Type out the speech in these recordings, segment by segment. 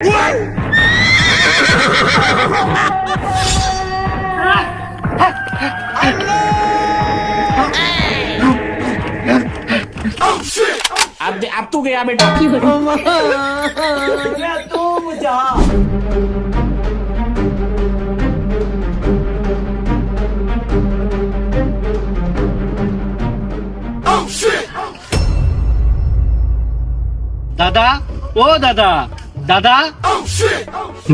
अब अब तू गया बेटा দাদা ও দাদা দাদা?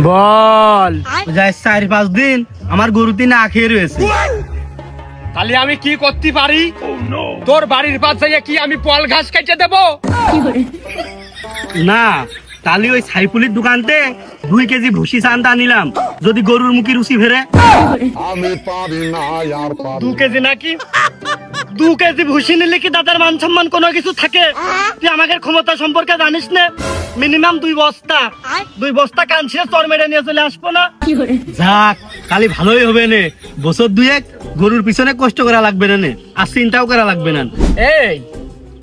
বল। যাই চার পাঁচ দিন আমার গরু তিনে আখিয়ে রয়েছে। তাহলে আমি কি করতে পারি? তোর বাড়ির পাশ কি আমি পল ঘাস কেটে দেবো? না তাহলে ওই সাইফুলির দোকানতে দুই কেজি ভুসি চান্দা নিলাম। যদি গরুর মুখে রুচি ফেরে। আমি পারি না আর দু কেজি নাকি? দু কেজি ভুসি নিলে কি দাদার মান সম্মান কোনো কিছু থাকে? তুই আমাদের ক্ষমতা সম্পর্কে জানিস না। মিনিমাম দুই বস্তা। দুই বস্তা কানছিয়ে চর মেরে নিয়ে চলে আসব না। যাক কালি ভালোই হবে নে। বছর দুয়েক গরুর পিছনে কষ্ট করা লাগবে না নে আর চিন্তাও করা লাগবে না এই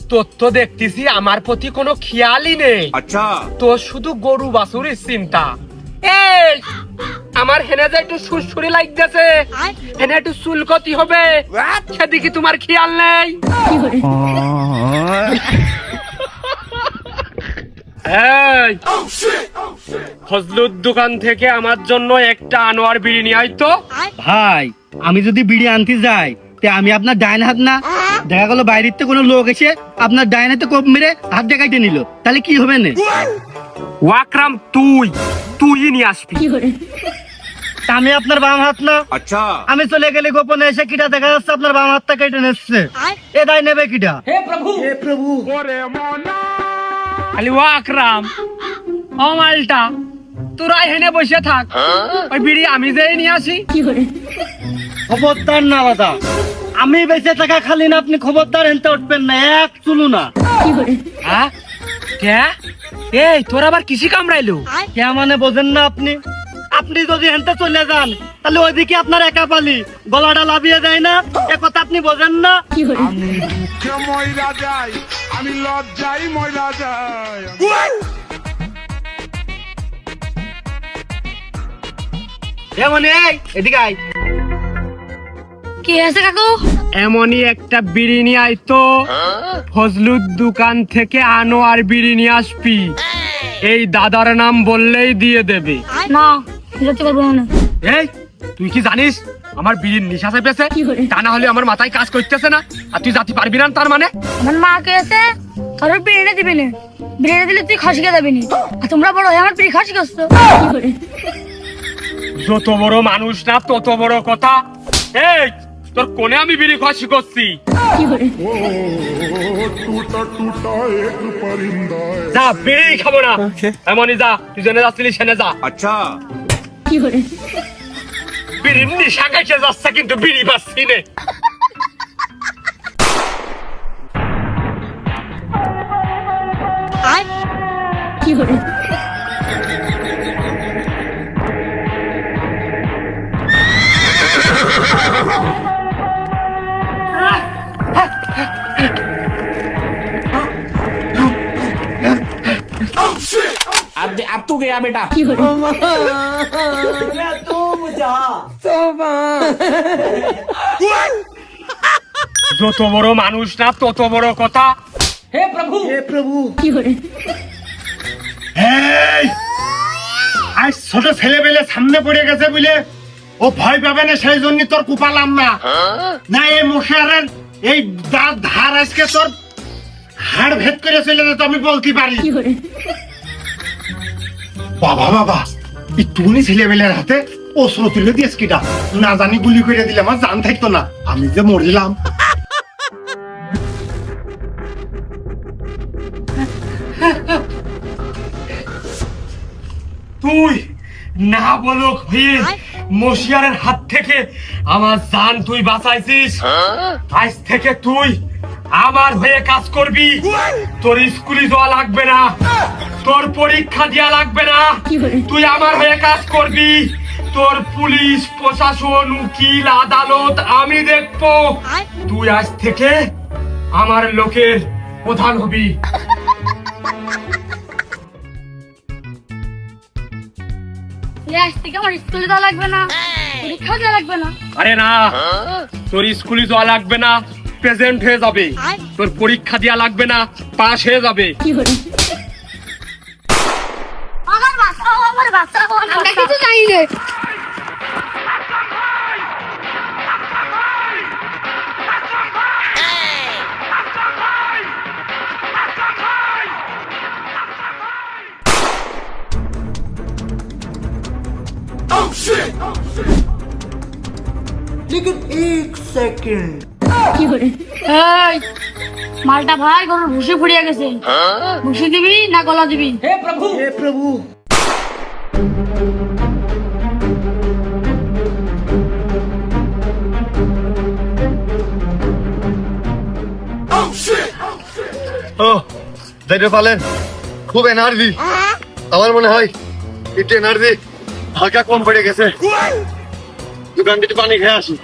তোর তো দেখতেছি আমার প্রতি কোনো খেয়ালই নেই। আচ্ছা। তোর শুধু গরু বাছুরির চিন্তা। এই আমার হেনে যে একটু সুরসুরি লাগতেছে। হেনে একটু চুলকতি হবে। সেদিকে তোমার খেয়াল নেই। এই ফজলুর দোকান থেকে আমার জন্য একটা আনোয়ার বিড়ি নিয়ে আয় তো। ভাই আমি যদি বিড়ি আনতে যাই তে আমি আপনার ডাইন হাত না। দেখা গেলো বাইরের থেকে কোনো লোক এসে আপনার ডাইন হাতে কোপ মেরে হাত দেখাইতে নিল। তাহলে কি হবে না? ওয়াকরাম তুই তুই নিয়ে আসবি। তা আমি আপনার বাম হাত না। আচ্ছা। আমি চলে গেলে গোপনে এসে কিটা দেখা যাচ্ছে আপনার বাম হাতটা কেটে নিচ্ছে। এ দায় নেবে কিটা? খালি ওয়াকরাম মালটা তোরা হেনে বসে থাক। ওই বিড়ি আমি যেই নিয়ে আসি। খবরদার না দাদা আমি বেঁচে থাকা খালি না, আপনি খবরদার, হেনতে উঠবেন না, এক চুলু না। হ্যাঁ? কে? এই, তোর আবার কিসি কামড়াইলো? কে মানে বোঝেন না আপনি? আপনি যদি হেনতে চলে যান তাহলে ওইদিকে আপনার একা পালি। গলাটা লাভিয়ে যায় না এ কথা আপনি বোঝেন না। আমি দুঃখে ময়রা যাই আমি লজ্জাই ময়রা যাই। এ মানে এই, এদিকে আয়। কি আছে কাকু? এমনই একটা বিড়ি নিয়ে আয় তো। ফজলুর দোকান থেকে আনো আর বিড়ি নিয়ে আসবি। এই দাদার নাম বললেই দিয়ে দেবে। না। যেতে পারব না। এই তুই কি জানিস? আমার বিড়ির নিশা চেপেছে তা না হলে আমার মাথায় কাজ করতেছে না। আর তুই জাতি পারবি না তার মানে? আমার মা কে আছে কারোর বিড়িটা দিবি না। বিড়িটা দিলে তুই খাসি খেয়ে যাবি নি। আর তোমরা বড় হয়ে আমার বিড়ি খাসি করছ? যত বড় মানুষ না তত বড় কথা। এই তোর কোনে আমি বিড়ি খাসি করছি। ও টুটা টুটা এক পরিন্দা যা বিড়ি খাব না। এমনই যা তুই জেনে যাচ্ছিলি সেনে যা। আচ্ছা। বিড়ির নিশা খাইছে যাচ্ছে কিন্তু বিড়ি পাচ্ছি নে। अब गया बेटा যত বড় মানুষ না তত বড় কথা এই আজ ছোট ছেলে পেলে সামনে পড়ে গেছে বলে ও ভয় পাবে না সেই জন্য তোর কুপালাম না না এই মুখের এই দাঁত ধার আজকে তোর হাড় ভেদ করে চলে যেত আমি বলতে পারি বাবা বাবা এই তুমি ছেলে পেলের হাতে অস্ত্র তুলে দিয়েছ কিটা? না জানি গুলি করে দিলে আমার জান থাকতো না। আমি যে মরিলাম। তুই না বলক হয়ে মশিয়ারের হাত থেকে আমার জান তুই বাঁচাইছিস। আজ থেকে তুই আমার হয়ে কাজ করবি তোর স্কুলে যাওয়া লাগবে না তোর পরীক্ষা দেওয়া লাগবে না। তুই আমার হয়ে কাজ করবি তোর পুলিশ প্রশাসন উকিল আদালত আমি দেখব। তুই আজ থেকে আমার লোকের প্রধান হবি। আজ থেকে আমার স্কুলে যাওয়া লাগবে না পরীক্ষা দেওয়া লাগবে না। আরে না তোর স্কুলে যাওয়া লাগবে না প্রেজেন্ট হয়ে যাবে। তোর পরীক্ষা দেওয়া লাগবে না পাস হয়ে যাবে। বাচ্চা আমার বাচ্চা আমরা কিছু জানি না এই মালটা ভাই গরুর ভুসি ফুরিয়ে গেছে। ভুসি দিবি না গলা দিবি? ও যাইতে পারলেন? খুব এনার্জি। আমার মনে হয় একটু এনার্জি হালকা কম পড়ে গেছে। দোকান থেকে পানি খেয়ে আসি।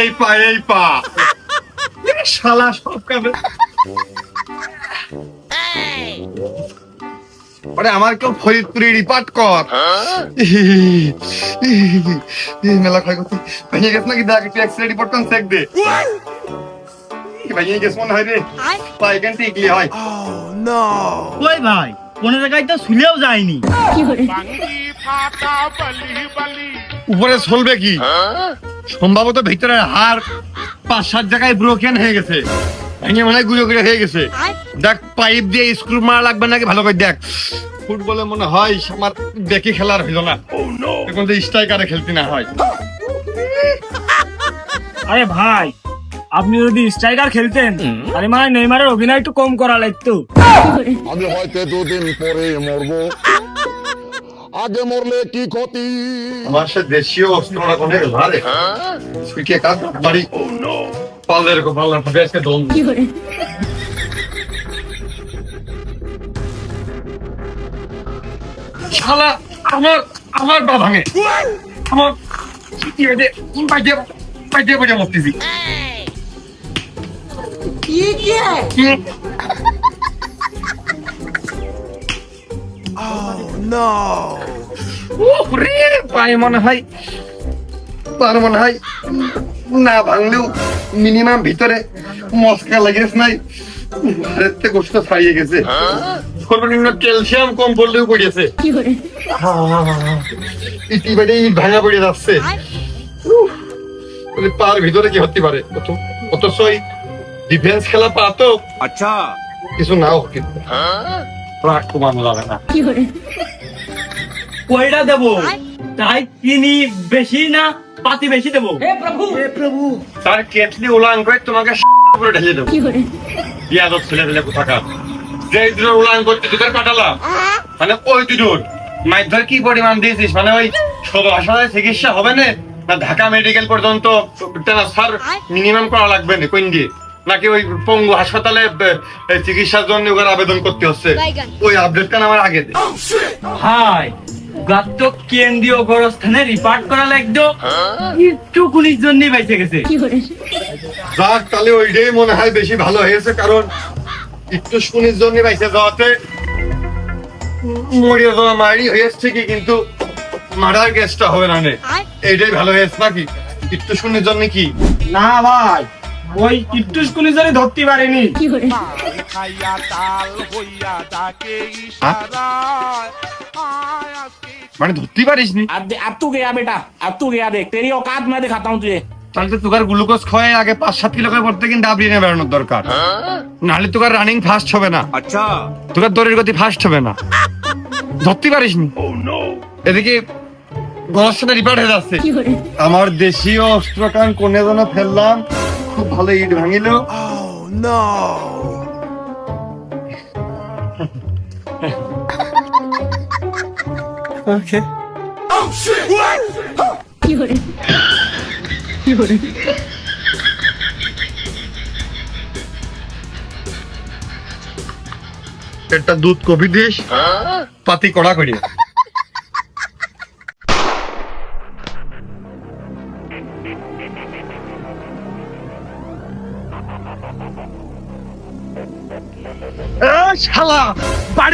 এই পা এই পা। শালা সব কামে ওরে আমার কেউ ফরিদপুরে রিপার্ট কর। এই মেলা ভেঙে গেছে নাকি? দেখ একটু এক্সরে রিপোর্ট কোন চেক দে। ভেঙে গেছে মনে হয় রে? পা এখান থেকে ইগলি হয় ওই ভাই কোন জায়গায় তো শুলেও যায়নি। বাঙ্গি ফাটা বলি বলি উপরে চলবে কি? সম্ভবত ভিতরে হাড় পাঁচ সাত জায়গায় ব্রোকেন হয়ে গেছে। ভেঙে মনে গুঁড়ো গুঁড়ো হয়ে গেছে। দেখ পাইপ দিয়ে স্ক্রু মারা লাগবে নাকি? ভালো করে দেখ। ফুটবলে মনে হয় আমার দেখি খেলার হইল না। এখন তো স্ট্রাইকারে খেলতে না হয়। আরে ভাই আপনি যদি স্ট্রাইকার খেলতেন তাহলে মানে নেইমারের অভিনয় একটু কম করা লাগতো। আমি হয়তো দুদিন পরে মরবো। আগে মরলে কি ক্ষতি? আমার সে দেশীয় অস্ত্রটা কোনে গেল? আরে সুইকে কাজ বাড়ি? পালের কো পাল্লার বেশকে দম শালা আমার আমার পা ভাঙে। আমার কি হয়েছে? বাইরে বাইরে বাইরে মরতেছি কি ওরে পায়ে মনে হয় তার মনে হয় না ভাঙলেও মিনিমাম ভিতরে মস্কা লেগেছে নাই। ঘরের থেকে গোষ্ঠ ছাড়িয়ে গেছে। সর্বনিম্ন ক্যালসিয়াম কম পড়লেও পড়েছে। ইটি ইট ভাঙা পড়ে যাচ্ছে। পার ভিতরে কি হতে পারে? অত- অথচ ওই ডিফেন্স খেলা পা তো আচ্ছা। কিছু নাও কিন্তু। রাগ কমানো যাবে না কয়টা দেবো? তাই চিনি বেশি না পাতি বেশি দেবো। প্রভু! তার কেটলি উলান করে তোমাকে করে ঢেলে দেবো। বিয়াদব ছেলে পেলে কোথাকার যে দুটো উলান করতে দুটোর পাঠালাম। মানে ওই দুটোর। মাইধর কি পরিমাণ দিয়েছিস? মানে ওই সদর হাসপাতালে চিকিৎসা হবে না? না ঢাকা মেডিকেল পর্যন্ত ট্রান্সফার মিনিমাম করা লাগবে না কোন দিয়ে? নাকি ওই পঙ্গু হাসপাতালে চিকিৎসার জন্য ওখানে আবেদন করতে হচ্ছে? ওই আপডেটটা আমার আগে দে? হাই গাত্ত কেন্দ্রীয় গোরস্থানে রিপার্ট করা লাগতো। একটু কুনির জন্য বেঁচে গেছে। যাক তাহলে ওইটাই মনে হয় বেশি ভালো হয়েছে কারণ একটু শুনির জন্য বাইসে যাওয়াতে মরিয়া যাওয়া মারি হয়েছে ঠিকই কিন্তু মারার কেসটা হবে না নে। এইটাই ভালো হয়েছে নাকি? একটু শুনির জন্য কি? না ভাই ওই একটু কুনির জন্য ধরতে পারিনি। খাইয়া তাল হইয়া ডাকে ইশারায় আয় আজকে মানে ধরতে পারিস নি अब दे- अब तू गया बेटा अब तू गया देख तेरी औकात मैं दिखाता हूँ तुझे তাহলে তো তোকার গ্লুকোজ খাওয়াই আগে পাঁচ সাত কিলো করে পড়তে কিন্তু ডাবলি নিয়ে বেরোনোর দরকার নাহলে তোকার রানিং ফাস্ট হবে না আচ্ছা তোকার দৌড়ের গতি ফাস্ট হবে না ধরতে পারিস নি এদিকে গলার সাথে রিপার্ট হয়ে যাচ্ছে আমার দেশীয় অস্ত্রকান কোনে যেন ফেললাম খুব ভালো ইট ভাঙিল একটা দুধ কবি দিস পাতি কড়া করি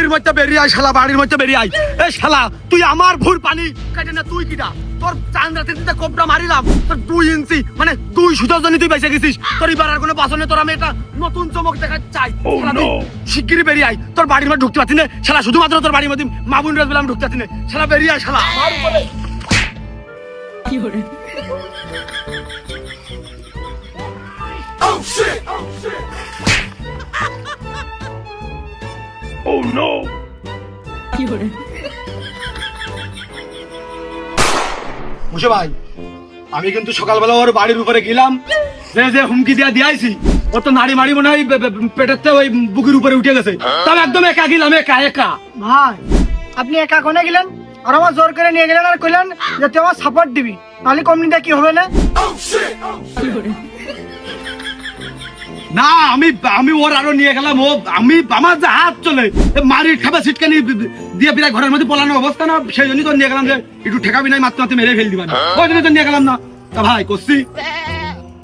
বাড়ির মধ্যে বেরিয়ে আয় শালা বাড়ির মধ্যে বেরিয়ে আয়। এ শালা তুই আমার ভুর পানি। কাটে না তুই কিটা? তোর চাঁদ রাতে দিতে কোপটা মারিলাম। তোর দুই ইঞ্চি মানে দুই সুতার জন্য তুই বেঁচে গেছিস। তোর এবার আর কোনো বাসনে তোর আমি এটা নতুন চমক দেখা চাই। তুই শিগগিরই বেরিয়ে আয়। তোর বাড়ির মধ্যে ঢুকতে পারছি না। শালা শুধুমাত্র তোর বাড়ির মধ্যে মামুন রাজ বলে আমি ঢুকতে পারছি না। শালা বেরিয়ে আয় শালা। আমার উপরে মুসে ভাই আমি কিন্তু সকালবেলা ওর বাড়ির উপরে গেলাম। যে যে হুমকি দিয়া দিয়াইছি ও তো নাড়ি মারি মনে হয় পেটের ওই বুকের উপরে উঠে গেছে। তাহলে একদম একা গেলাম একা একা। ভাই আপনি একা কোনে গেলেন? আর আমার জোর করে নিয়ে গেলেন আর কইলেন যে তুই আমার সাপোর্ট দিবি। তাহলে কমিটিটা কি হবে না? না আমি আমি ওর আরও নিয়ে গেলাম ও আমি আমার যে হাত চলে মারি ছিটকানি দিয়ে বিরাট ঘরের মধ্যে পলানো অবস্থা না সেই জন্যই তো নিয়ে গেলাম যে একটু ঠেকাবি নাই মাত্র মাত্র মেরে ফেল দিবানি ওই জন্য তো নিয়ে গেলাম না। তা ভাই করছি।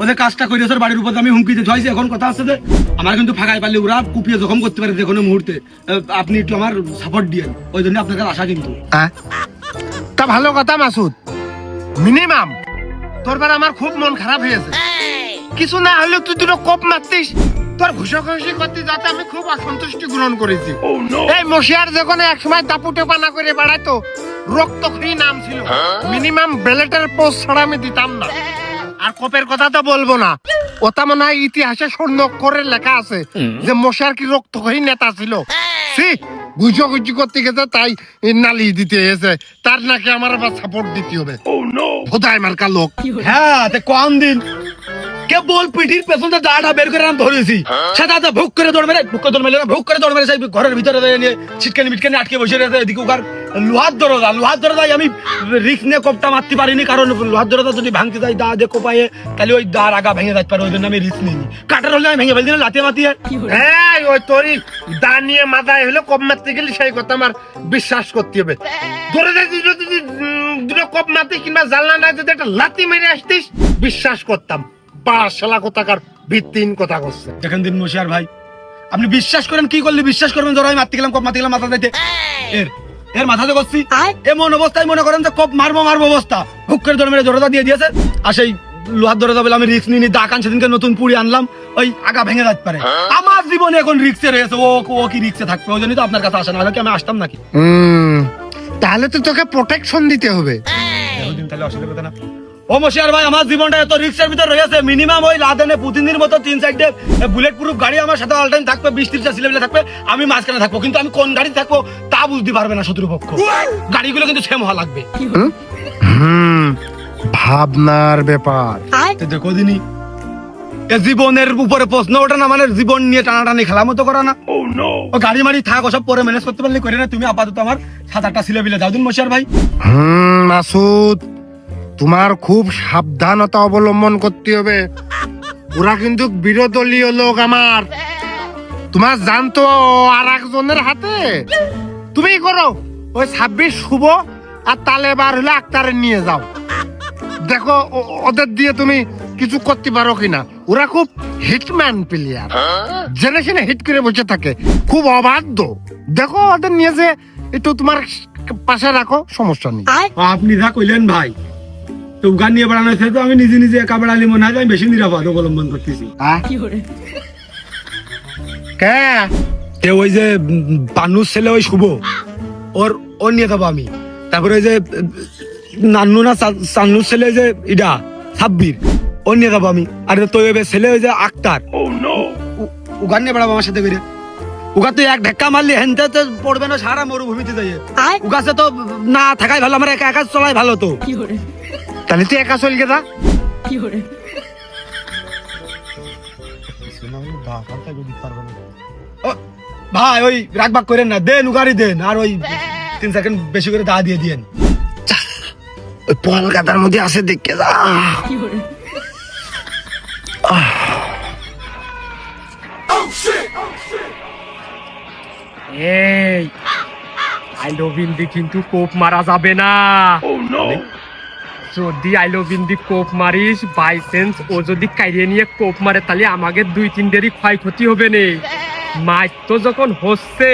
ওদের কাজটা করে ওর বাড়ির উপর আমি হুমকি দিয়ে ধরেছি এখন কথা আছে যে আমার কিন্তু ফাঁকাই পারলে ওরা কুপিয়ে জখম করতে পারে যে কোনো মুহূর্তে। আপনি একটু আমার সাপোর্ট দিয়েন ওই জন্য আপনার কাছে আসা কিন্তু। হ্যাঁ? তা ভালো কথা মাসুদ। মিনিমাম তোর বার আমার খুব মন খারাপ হয়েছে। কিছু না হলেও তুই দুটো কোপ মারতিস। তোর ঘুষাঘুষি করতে যাতে আমি খুব অসন্তুষ্টি গ্রহণ করেছি। এই মশিয়ার যখন এক সময় দাপুটে পানা করে বেড়াইতো রক্তক্ষয়ী নাম ছিল। মিনিমাম ব্যালেটের পোস্ট ছাড়া আমি দিতাম না। আর কোপের কথা তো বলব না। ওটা মনে হয় ইতিহাসে স্বর্ণ করে লেখা আছে যে মশার কি রক্তক্ষয়ী নেতা ছিল। সি গুজগুজি করতে গেছে তাই নালি দিতে এসে তার নাকি আমার আবার সাপোর্ট দিতে হবে। খোদায় মার্কা লোক। হ্যাঁ তে কম দিন কেবল পিঠির পেছনটা দাঁড়া বের করে আমি ধরেছি। সেটা তো ভুক করে দৌড় মেরে ভুক করে দৌড় মেরে ভুক করে দৌড় মেরে সেই ঘরের ভিতরে নিয়ে ছিটকানি মিটকানি আটকে বসে রয়েছে এদিকে ওকার লোহার দরজা লোহার দরজায় আমি রিক্স নিয়ে কোপটা মারতে পারিনি কারণ লোহার দরজা যদি ভাঙতে যাই দা দিয়ে কোপায়ে তাহলে ওই দাঁড় আগা ভেঙে যাইতে পারে ওই জন্য আমি রিস্ক নিইনি। কাটার হলে আমি ভেঙে ফেলছি না লাতিয়ে মাতিয়ে হ্যাঁ ওই তোরই দা নিয়ে মাথায় হলে কপ মারতে গেলে সেই কথা আমার বিশ্বাস করতে হবে। ধরে যদি দুটো কপ মারতে কিংবা জানলা না যদি একটা লাতি মেরে আসতিস বিশ্বাস করতাম। শালা কোথাকার ভিত্তিহীন কথা করছে দেখেন দিন মশিয়ার ভাই আপনি বিশ্বাস করেন কি করলে বিশ্বাস করবেন? ধরো আমি মারতে গেলাম কপ মারতে গেলাম মাথা দিতে। এর এর মাথাতে করছি এমন অবস্থায় মনে করেন যে কপ মারবো মারবো অবস্থা। হুক করে ধরে মেরে দরজা দিয়ে দিয়েছে। আর সেই লোহার দরজা বলে আমি রিক্স নিয়ে দা কান সেদিনকে নতুন পুরি আনলাম। ওই আগা ভেঙে যাতে পারে। আমার জীবনে এখন রিক্সে রয়েছে ও ও কি রিক্সে থাকবে? ওই জন্যই তো আপনার কাছে আসে না কি আমি আসতাম নাকি? হুম তাহলে তো তোকে প্রোটেকশন দিতে হবে। তাহলে অসুবিধা না। ও মশিয়ার ভাই আমার জীবনটা এত রিক্সের ভিতর রয়েছে মিনিমাম ওই লাদেনে পুতিনের মতো তিন সাইডে বুলেট প্রুফ গাড়ি আমার সাথে অল টাইম থাকবে বিশ ত্রিশটা ছেলেমেলে থাকবে আমি মাঝখানে থাকব। কিন্তু আমি কোন গাড়ি থাকব তা বুঝতে পারবে না শত্রুপক্ষ। গাড়িগুলো কিন্তু সেম হওয়া লাগবে। হুম? ভাবনার ব্যাপার। তো দেখো দিনই জীবনের উপরে প্রশ্ন ওঠে না মানে জীবন নিয়ে টানাটানি খেলার মতো করা না। ও গাড়ি মারি থাক ওসব পরে ম্যানেজ করতে পারলে করে না তুমি আপাতত আমার সাত আটটা ছেলে বিলে যাও দিন মশিয়ার ভাই। হুম মাসুদ। তোমার খুব সাবধানতা অবলম্বন করতে হবে। ওরা কিন্তু বিরোধলীয় লোক আমার। তোমার জানতো আর একজনের হাতে? তুমি করো। ওই ছাব্বিশ শুভ আর তালে বার হলে আক্তারে নিয়ে যাও। দেখো ওদের দিয়ে তুমি কিছু করতে পারো কিনা? ওরা খুব হিটম্যান প্লেয়ার জেনে শুনে হিট করে বসে থাকে। খুব অবাধ্য। দেখো, ওদের নিয়ে যে একটু তোমার পাশে রাখো, সমস্যা নেই। আপনি যা কইলেন ভাই তো গান নিয়ে বেড়ানো হয়েছে তো আমি নিজে নিজে একা বেড়ালি মনে হয় আমি বেশি নিরাপদ অবলম্বন করতেছি। কে ওই যে পান্নুর ছেলে ওই শুভ। ওর ওর নিয়ে যাব আমি। তারপরে ওই যে নান্নু না চান্নুর ছেলে যে ইডা সাব্বির ওর নিয়ে যাব আমি। আর তো ছেলে ওই যে আক্তার। উগান নিয়ে বেড়াবো আমার সাথে করে। উগা তো এক ধাক্কা মারলি হেনতে তো পড়বে না সারা মরুভূমিতে যাইয়ে। উগাছে তো না থাকাই ভালো আমার একা একা চলাই ভালো তো। তাহলে তুই একা চল গেদা ও, ভাই ওই রাগবাগ করেন না দেন উগারি দেন আর ওই তিন সেকেন্ড বেশি করে দা দিয়ে দিয়েন। ওই গাদার মধ্যে আছে দেখে যা এই আইলোবিন্দি কিন্তু কোপ মারা যাবে না। যদি আইলোবিন্দি কোপ মারিস বাই চান্স ও যদি কাইরে নিয়ে কোপ মারে তাহলে আমাকে দুই তিন দেরি ক্ষয়ক্ষতি হবে নে। মাছ তো যখন হচ্ছে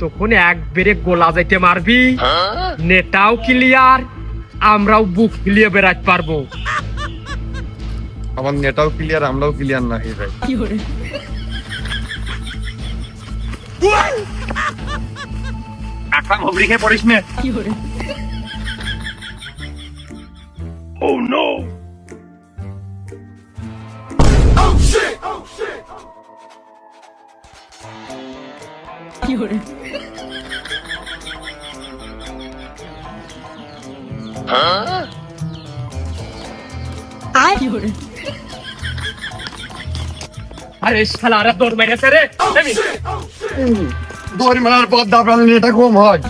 তখন এক বেরে গোলা যাইতে মারবি। নেটাও ক্লিয়ার আমরাও বুক ক্লিয়ার বেড়াতে পারব। আমার নেটাও ক্লিয়ার আমরাও ক্লিয়ার না হয়ে যায় আকরাম হবরি খেয়ে পড়িস না। আরে শালা আরে দৌড় মেরেছে রে। এই, দড়ি মারার পর দাবড়ালে নেটা কম হয়।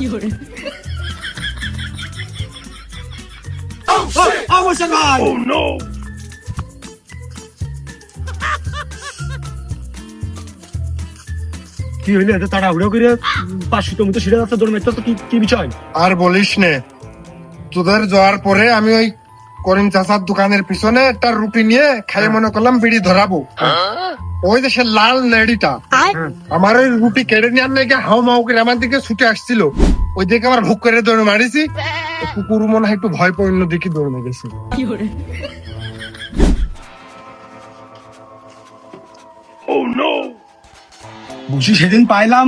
কি হইলে এত তাড়াহুড়ো করে? পাঁচশো তো মতো সিঁড়ে যাচ্ছে দৌড় তো কি কি বিষয়? আর বলিস নে তোদের যাওয়ার পরে আমি ওই করিম চাচার দোকানের পিছনে একটা রুটি নিয়ে খাই মনে করলাম বিড়ি ধরাবো। ওই যে সে লাল নেড়িটা আমার ওই রুটি কেড়ে নেওয়ার লেগে হাও মাও করে আমার দিকে ছুটে আসছিল। ওই দিকে আমার ভুক করে দৌড়ে মারিছি। কুকুর মনে হয় একটু ভয় পড়ল দেখি দৌড়ে গেছি বুঝি সেদিন পাইলাম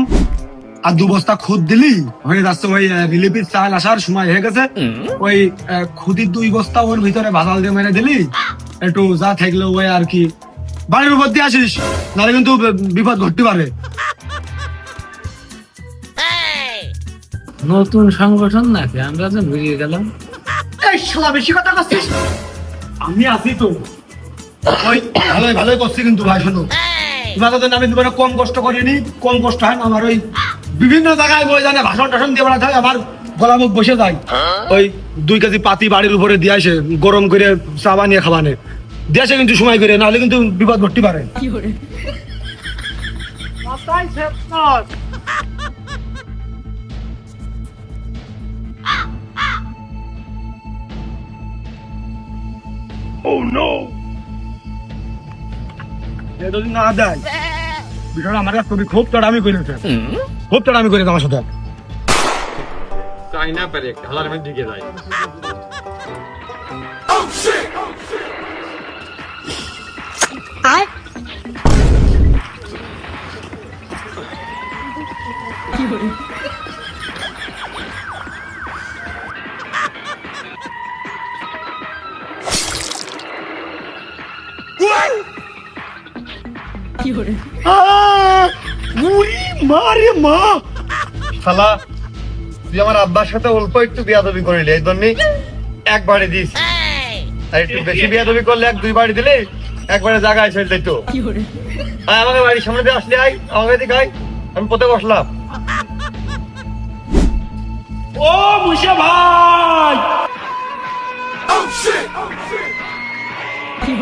আর দু বস্তা খুদ দিলি হয়ে যাচ্ছে ওই রিলিফের চাল আসার সময় হয়ে গেছে। ওই খুদির দুই বস্তা ওর ভিতরে বাদাল দিয়ে মেরে দিলি। একটু যা থাকলে ওই আর কি। বাড়ির উপর দিয়ে আসিস নাহলে কিন্তু বিপদ ঘটতে পারে। নতুন সংগঠন নাকি? আমরা তো বেরিয়ে গেলাম। এই শালা বেশি কথা করছিস? আমি আছি তো। ওই ভালোই ভালোই করছি কিন্তু ভাই শোনো। তোমাকে তো আমি কম কষ্ট করিনি কম কষ্ট হয় না আমার ওই বিভিন্ন জায়গায় বই জানে ভাষণ টাষণ দিয়ে বেড়াতে হয় আমার গলা মুখ বসে যায়। ওই দুই কেজি পাতি বাড়ির উপরে দিয়ে আসে গরম করে চা বানিয়ে খাবানে। আসে কিন্তু সময় করে নাহলে কিন্তু বিপদ ঘটতে পারে। যদি না দেয় বিষয়টা আমার কাছে খুব তাড়ামি করে উঠে। খুব তাড়ামি করে আমার সাথে। চাই না পারে মধ্যে ঢুকে যায়। মারে মা। শালা তুই আমার আব্বার সাথে অল্প একটু বিয়াদবি করিলি এই জন্যই একবারে দিস আর একটু বেশি বিয়াদবি করলে এক দুই বাড়ি দিলে একবারে জায়গায় ছেড়ে দিত আয় আমাকে বাড়ির সামনে দিয়ে আসলে আয় আমাকে দিকে আয় আমি পথে বসলাম। ও মুসা ভাই! তুই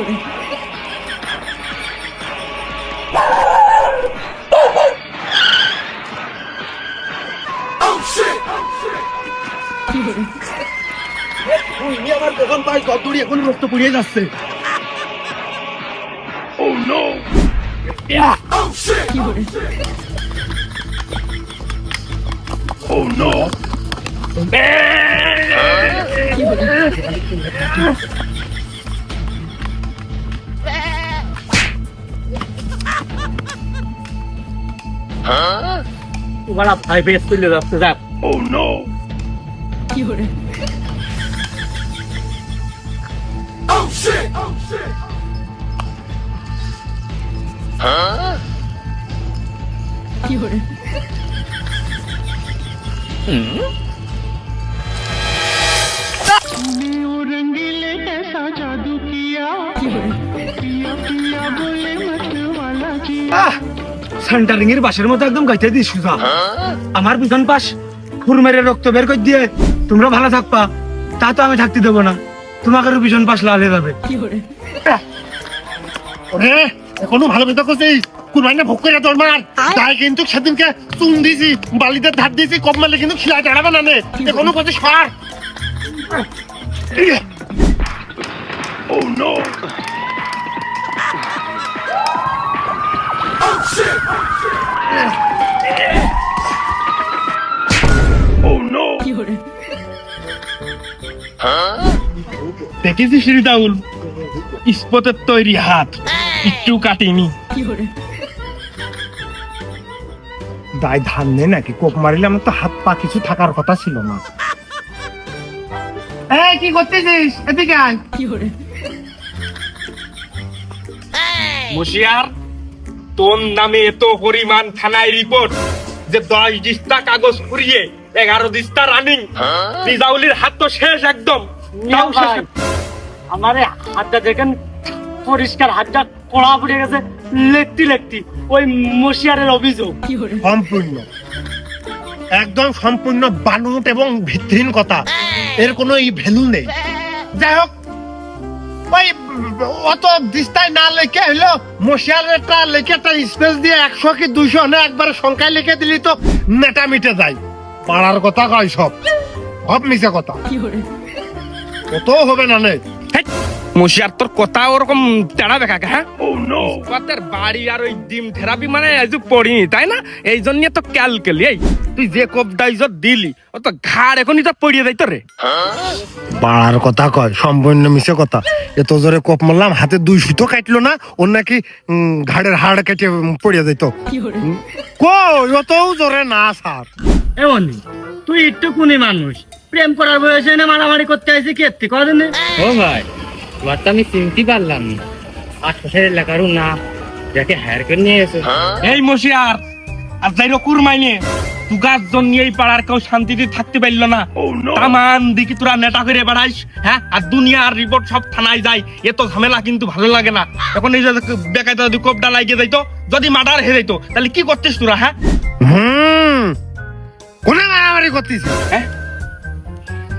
আমার দোকান পাই কত দূরে এখন রক্ত পুড়িয়ে যাচ্ছে तुम्हाला फायबेस दिले जास्त साहेब Oh no! Oh shit! Oh shit! Hmm? Ah! Centering এর বাসের মতো একদম গাইতে দিস সুজা। আমার পিছন পাশ ফুর মেরে রক্ত বের করে দিয়ে তোমরা ভালো থাকবা তা তো আমি থাকতে দেবো না। তোমাকে পিছন পাশ লাল হয়ে যাবে। ওরে এখনও ভালো বেতা করছিস কুরবানি না ভোগ করে তোর মার। তাই কিন্তু সেদিনকে চুন দিছি বালিতে ধার দিছি কপ মারলে কিন্তু খিলাই দাঁড়াবে না নে। এখনও করছিস সর। Oh shit! দেখেছিস রিদাউল ইস্পতের তৈরি হাত। একটু কাটিনি। দায় ধান নেই নাকি? কোপ মারিলে আমার তো হাত পা কিছু থাকার কথা ছিল না। এই কি করতেছিস? এদিকে আয়। মুশিয়ার? তোর নামে এত পরিমাণ থানায় রিপোর্ট যে দশ দিস্তা কাগজ ফুরিয়ে এগারো দিস্তা রানিং রিজাউলির হাত তো শেষ একদম। আমারে হাতটা দেখেন পরিষ্কার হাতটা কড়া পড়ে গেছে লেখতি লেখতি। ওই মশিয়ারের অভিযোগ। সম্পূর্ণ। একদম সম্পূর্ণ বানুট এবং ভিত্তিহীন কথা। এর কোনো ই ভ্যালু নেই। যাই হোক ওই অত দিস্তায় না লেখে হইল মশিয়ারেরটা লেখে একটা স্পেস দিয়ে একশো কি দুইশো না একবার সংখ্যায় লিখে দিলি তো মেটা মিটে যায়। পাড়ার কথা কয় সব। সব মিশে কথা। কত হবে না মুশিয়ার তোর কথা ওরকম তেড়া দেখা হ্যাঁ? বাড়ি আর ওই ডিম থেরাপি মানে আজ পড়িনি তাই না? এই জন্য তো ক্যালকেলি এই। তুই যে কোপটা ইজত দিলি ও তো ঘাড় এখনই তো পড়িয়ে যাইতো রে পাড়ার কথা কয় সম্পূর্ণ মিশে কথা। এত জোরে কোপ মারলাম হাতে দুই সুতো কাটলো না ওর নাকি উম, ঘাড়ের হাড় কেটে উম, পড়ে যেত কই অত জোরে না স্যার এমন তুই একটু কুনি মানুষ? প্রেম করার বয়সে না মারামারি করতে আইসি কি এত্তি কদিন ও ভাই তোমার তো আমি চিনতে পারলাম না। আশপাশের এলাকারও না যাকে হায়ার করে নিয়ে এসে এই মশিয়ার আর যাই রকুর মাইনে তুগার জন্য এই পাড়ার কেউ শান্তিতে থাকতে পারল না। তামান দিকে তোরা নেটা করে বেড়াইস হ্যাঁ? আর দুনিয়ার রিপোর্ট সব থানায় যায় এ তো ঝামেলা কিন্তু ভালো লাগে না। এখন এই যে বেকায়দা যদি কোপটা লাগিয়ে যাইতো যদি মার্ডার হয়ে যাইতো তাহলে কি করতিস তোরা হ্যাঁ? হুম কোনে মারামারি করতিস? হ্যাঁ?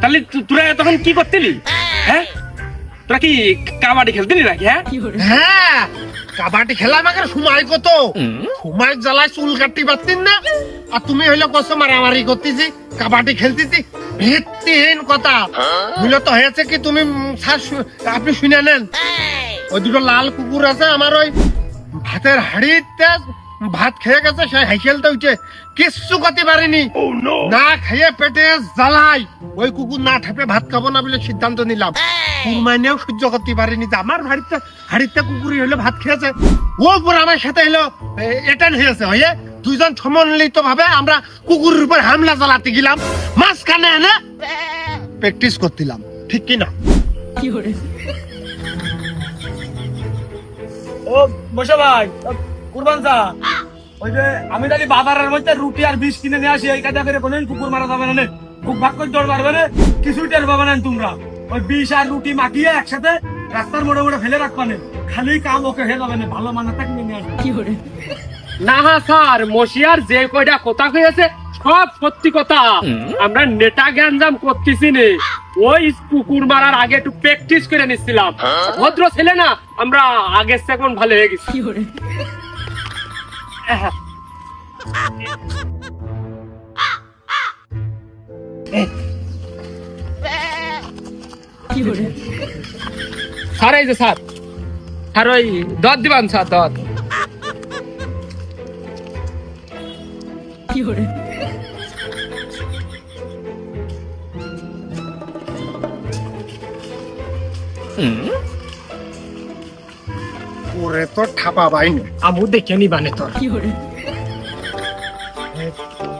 তাহলে তোরা তখন কি করতিলি? হ্যাঁ? তোরা কি কাবাডি খেলতিলি নাকি হ্যাঁ? হ্যাঁ কাবাডি খেলা আমাকে সময় কত? সময় জ্বালায় চুল কাটতে পারতিন না? আর তুমি হইল কত মারামারি করতেছি কাবাডি খেলতেছি। ভিত্তিহীন কথা। মূলত হয়েছে কি তুমি আপনি শুনে নেন। ওই দুটো লাল কুকুর আছে আমার ওই ভাতের হাড়িতে ভাত খেয়ে গেছে সে হাইকেলতে উঠে কিচ্ছু করতে পারিনি। না খেয়ে পেটে জ্বালাই। ওই কুকুর না ঠেপে ভাত খাব না বলে সিদ্ধান্ত নিলাম। কুরমাইনেও সহ্য করতে পারিনি যে আমার বাড়িতে হাড়িতে কুকুরি হইল ভাত খেয়েছে। ও পুরো আমার সাথে হইল এটান হয়েছে। হয়ে দুইজন সমন্বিত ভাবে আমরা কুকুরের উপর হামলা চালাতে গেলাম। মাঝখানে এনে প্র্যাকটিস করছিলাম ঠিক কি না ও ভাই। ও, কুরবান যা ওই যে আমি বাজারের মধ্যে রুটি আর বিষ কিনে নিয়ে আসি এই কাজে করে কোনদিন কুকুর মারা যাবে না। খুব ভাগ করে দৌড় পারবে না। কিছুই টের পাবে না তোমরা। ওই বিষ আর রুটি মাখিয়ে একসাথে রাস্তার মোড়ে মোড়ে ফেলে রাখবা না। খালি কাম ওকে হয়ে যাবে না ভালো কিনে নিয়ে আসবে। না স্যার মশিয়ার যে কয়টা কথা হয়েছে সব সত্যি কথা। আমরা নেটা গ্যাঞ্জাম করতেছি নে। ওই কুকুর মারার আগে একটু প্র্যাকটিস করে নিচ্ছিলাম ভদ্র ছেলে না আমরা আগের সেকেন্ড ভালো হয়ে গেছি। স্যার এই যে স্যার। স্যার ওই দত দিবান স্যার কি ওরে তো ঠাপা বাইনি। আমু দেখে নিবানে তোর।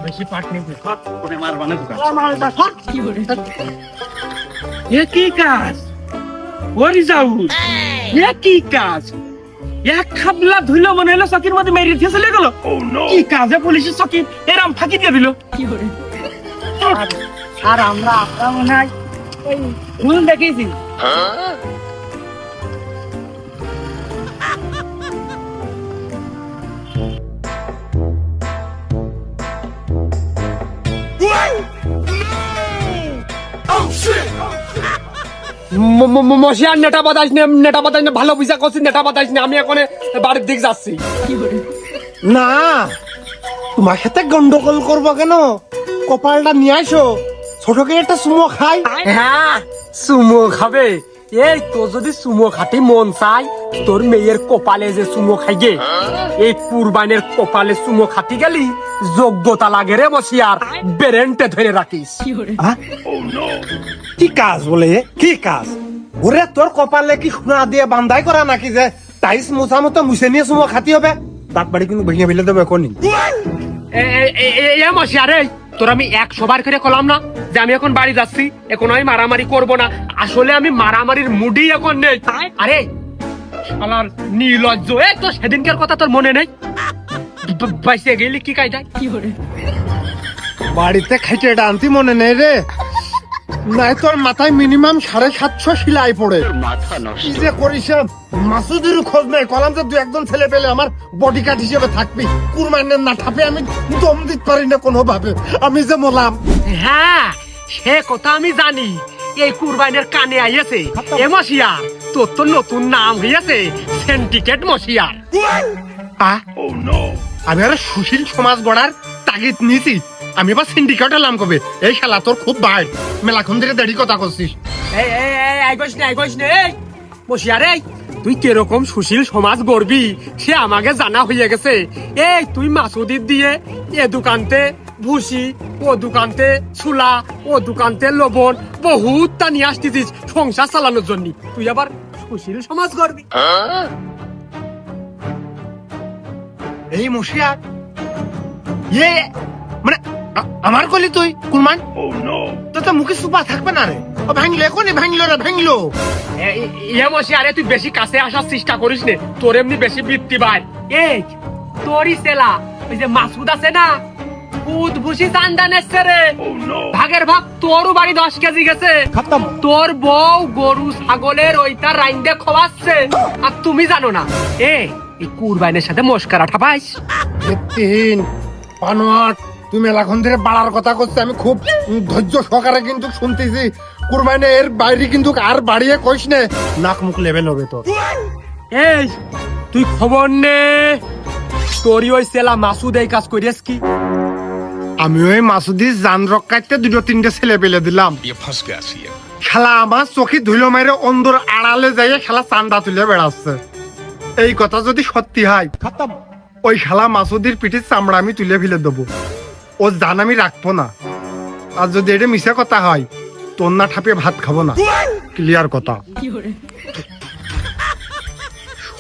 বেশি পাট নিবি করে মারবানে এ কি কাজ? ওরি যাও। এ কি কাজ? এক খাবলা ধুইল মনে হলো চকির মধ্যে মেরে দিয়ে চলে গেল। কি কাজে পুলিশের চকি এরাম ফাঁকি দিয়ে দিল। আর আমরা আমরা মনে হয় ওই ভুল দেখেছি। মশিয়ার নেটা বাতাস নে নেটা বাতাস নে ভালো বুঝা করছি নেটা বাতাস নে আমি এখন বাড়ির দিক যাচ্ছি। না তোমার সাথে গন্ডগোল করব কেন? কপালটা নিয়ে আসো ছোটকে একটা সুমো খাই। হ্যাঁ সুমো খাবে। এই তোর যদি সুমো খাটি মন চাই তোর মেয়ের কপালে যে সুমো খাইগে এই কুরবানের কপালে সুমো খাটি গেলি যোগ্যতা লাগে রে বসিয়ার বেরেন্টে ধরে রাখিস কি কাজ বলে কি কাজ ওরে তোর কপালে কি সোনা দিয়ে বান্ধাই করা নাকি যে টাইস মোছা মতো মুছে নিয়ে সুমো খাতি হবে দাঁত বাড়ি কিন্তু ভেঙে ফেলে দেবে এখনই এ মশিয়ার তোর আমি এক সবার করে কলাম না যে আমি এখন বাড়ি যাচ্ছি এখন আমি মারামারি করব না। আসলে আমি মারামারির মুডি এখন নেই। আরে আমার নির্লজ্জ। এ তো সেদিনকার কথা তোর মনে নেই? বাইসে গেলি কি কায়দায়? বাড়িতে খাইতে ডান্তি আনতি মনে নেই রে। নাই তোর মাথায় মিনিমাম সাড়ে সাতশো সিলাই পড়ে। কি যে করিস মাসুদের খোঁজ নেই কলাম যে দু একজন ছেলে পেলে আমার বডি গার্ড হিসেবে থাকবি। না ঠাপে আমি দম দিতে পারি না কোনো ভাবে আমি যে মোলাম। হ্যাঁ সে কথা আমি জানি। এই কুরবানের কানে আইয়াছে। এ মশিয়ার তোর তো নতুন নাম হইয়াছে সেন্টিকেট মশিয়ার আমি আরে সুশীল সমাজ গড়ার তাগিদ নিছি। আমি এবার সিন্ডিকেট এলাম কবে? এই খেলা তোর খুব ভাই। মেলাক্ষণ থেকে দেরি কথা করছিস এই এই এই আইগোস নে আইগোস নে এই। মশিয়ার তুই কীরকম সুশীল সমাজ গড়বি সে আমাকে জানা হয়ে গেছে। এই তুই মাসুদির দিয়ে এ দোকানতে ভুসি ও দোকানতে ছুলা ও দোকানতে লবণ বহুত তা নিয়ে আসতেছিস সংসার চালানোর জন্য। তুই আবার সুশীল সমাজ গড়বি এই মশিয়া। ইয়ে মানে আমার কলি তুই? কুরমান তো তো মুখে সুপা থাকবে না রে। ও ভাঙলো এখনই ভাঙলো রে ভাঙলো। ইয়ে মশি আরে তুই বেশি কাছে আসার চেষ্টা করিস নে। তোর এমনি বেশি বৃত্তি ভাই। এই তোরই সেলা। ওই যে মাসুদ আছে না উদ ভুসি চান্দান এসছে রে। ভাগের ভাগ তোরও বাড়ি দশ কেজি গেছে। তোর বউ গরু ছাগলের ওইটা রাইন্দে খোয়াচ্ছে। আর তুমি জানো না। এ এই কুরবাইনের সাথে মস্কারা ঠাপাইস তিন পানোয়াট তুই মেলাক্ষণ ধরে বাড়ার কথা করছে আমি খুব ধৈর্য সহকারে কিন্তু শুনতেছি। কুরবানি এর বাইরে কিন্তু আর বাড়িয়ে কইস নে নাক মুখ লেভেল হবে তোর। এই তুই খবর নে তোরই ওই সেলা মাসুদ এই কাজ করিস কি? আমি ওই মাসুদি জান রক্ষাইতে দুটো তিনটে ছেলে পেলে দিলাম। খেলা আমার চোখে ধুলো মেরে অন্দর আড়ালে যাইয়ে খেলা চান্দা তুলে বেড়াচ্ছে। এই কথা যদি সত্যি হয় ওই খেলা মাসুদির পিঠে চামড়া আমি তুলে ফেলে দেবো। ও জান আমি রাখব না। আর যদি এটা মিশে কথা হয় তোর না ঠাপে ভাত খাব না। ক্লিয়ার কথা।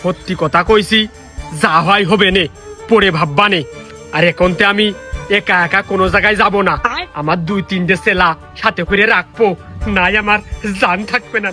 সত্যি কথা কইছি যা হয় হবে নে পরে ভাববা নে। আর এখনতে আমি একা একা কোনো জায়গায় যাব না। আমার দুই তিনটে সেলা সাথে করে রাখব। নাই আমার জান থাকবে না।